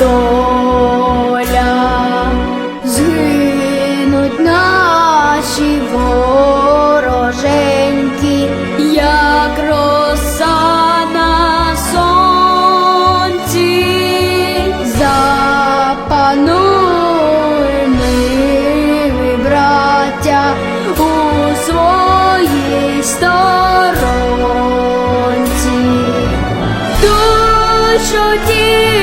доля, згинуть наші вороженьки, як роса на сонці, запануй, милі браття, у своїй сторонці. Душу ті